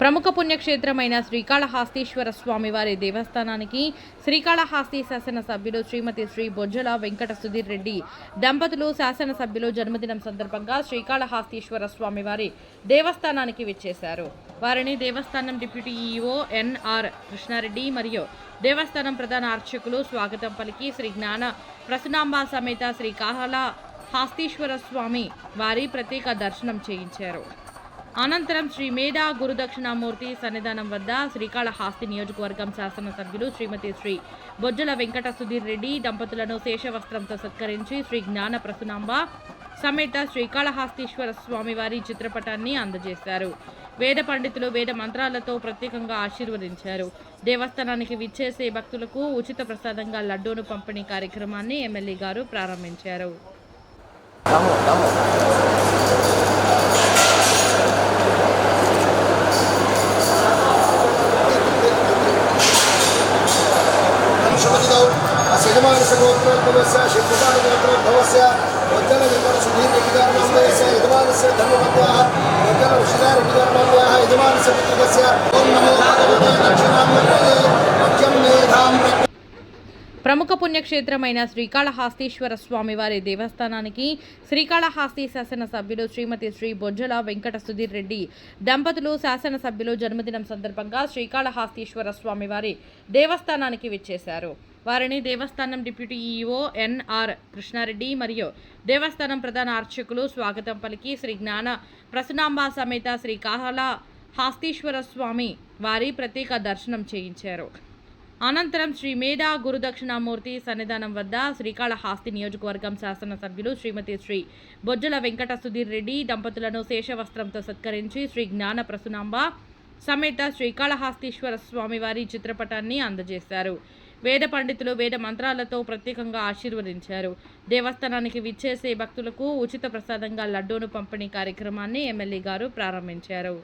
ప్రముఖ పుణ్యక్షేత్రమైన శ్రీకాళహస్తీశ్వర స్వామివారి దేవస్థానానికి శ్రీకాళహస్తి శాసనసభ్యులు శ్రీమతి శ్రీ బొజ్జల వెంకట సుధీర్ రెడ్డి దంపతులు శాసనసభ్యులు జన్మదినం సందర్భంగా శ్రీకాళహస్తీశ్వర స్వామివారి దేవస్థానానికి విచ్చేశారు. వారిని దేవస్థానం డిప్యూటీ ఈఓ ఎన్ఆర్ కృష్ణారెడ్డి మరియు దేవస్థానం ప్రధాన అర్చకులు స్వాగతం పలికి శ్రీ జ్ఞాన ప్రసనాంబ సమేత శ్రీకాళ హాస్తీశ్వర స్వామి వారి ప్రత్యేక దర్శనం చేయించారు. అనంతరం శ్రీ మేధా గురుదక్షిణామూర్తి సన్నిధానం వద్ద శ్రీకాళహస్తి నియోజకవర్గం శాసనసభ్యులు శ్రీమతి శ్రీ బొజ్జల వెంకట సుధీర్ రెడ్డి దంపతులను శేషవస్త్రంతో సత్కరించి శ్రీ జ్ఞాన ప్రసునాంబ సమేత శ్రీకాళహస్తీశ్వర స్వామివారి చిత్రపటాన్ని అందజేశారు. వేద పండితులు వేద మంత్రాలతో ప్రత్యేకంగా ఆశీర్వదించారు. దేవస్థానానికి విచ్చేసే భక్తులకు ఉచిత ప్రసాదంగా లడ్డూను పంపిణీ కార్యక్రమాన్ని ఎమ్మెల్యే గారు ప్రారంభించారు. ప్రముఖ పుణ్యక్షేత్రమైన శ్రీకాళహస్తీశ్వర స్వామివారి దేవస్థానానికి శ్రీకాళహస్తి శాసనసభ్యులు శ్రీమతి శ్రీ బొజ్జల వెంకట సుధీర్ రెడ్డి దంపతులు శాసనసభ్యులు జన్మదినం సందర్భంగా శ్రీకాళహస్తీశ్వర స్వామివారి దేవస్థానానికి విచ్చేశారు. వారిని దేవస్థానం డిప్యూటీ ఈఓ ఎన్ఆర్ కృష్ణారెడ్డి మరియు దేవస్థానం ప్రధాన అర్చకులు స్వాగతం పలికి శ్రీ జ్ఞాన ప్రసన్నాంబ సమేత శ్రీ కాహల హాస్తీశ్వర స్వామి వారి ప్రత్యేక దర్శనం చేయించారు. అనంతరం శ్రీ మేధా గురుదక్షిణామూర్తి సన్నిధానం వద్ద శ్రీకాళహస్తి నియోజకవర్గం శాసనసభ్యులు శ్రీమతి శ్రీ బొజ్జల వెంకట సుధీర్ రెడ్డి దంపతులను శేషవస్త్రంతో సత్కరించి శ్రీ జ్ఞాన ప్రసునాంబ సమేత శ్రీకాళహస్తీశ్వర స్వామివారి చిత్రపటాన్ని అందజేశారు. వేద పండితులు వేద మంత్రాలతో ప్రత్యేకంగా ఆశీర్వదించారు. దేవస్థానానికి విచ్చేసే భక్తులకు ఉచిత ప్రసాదంగా లడ్డూను పంపిణీ కార్యక్రమాన్ని ఎమ్మెల్యే గారు ప్రారంభించారు.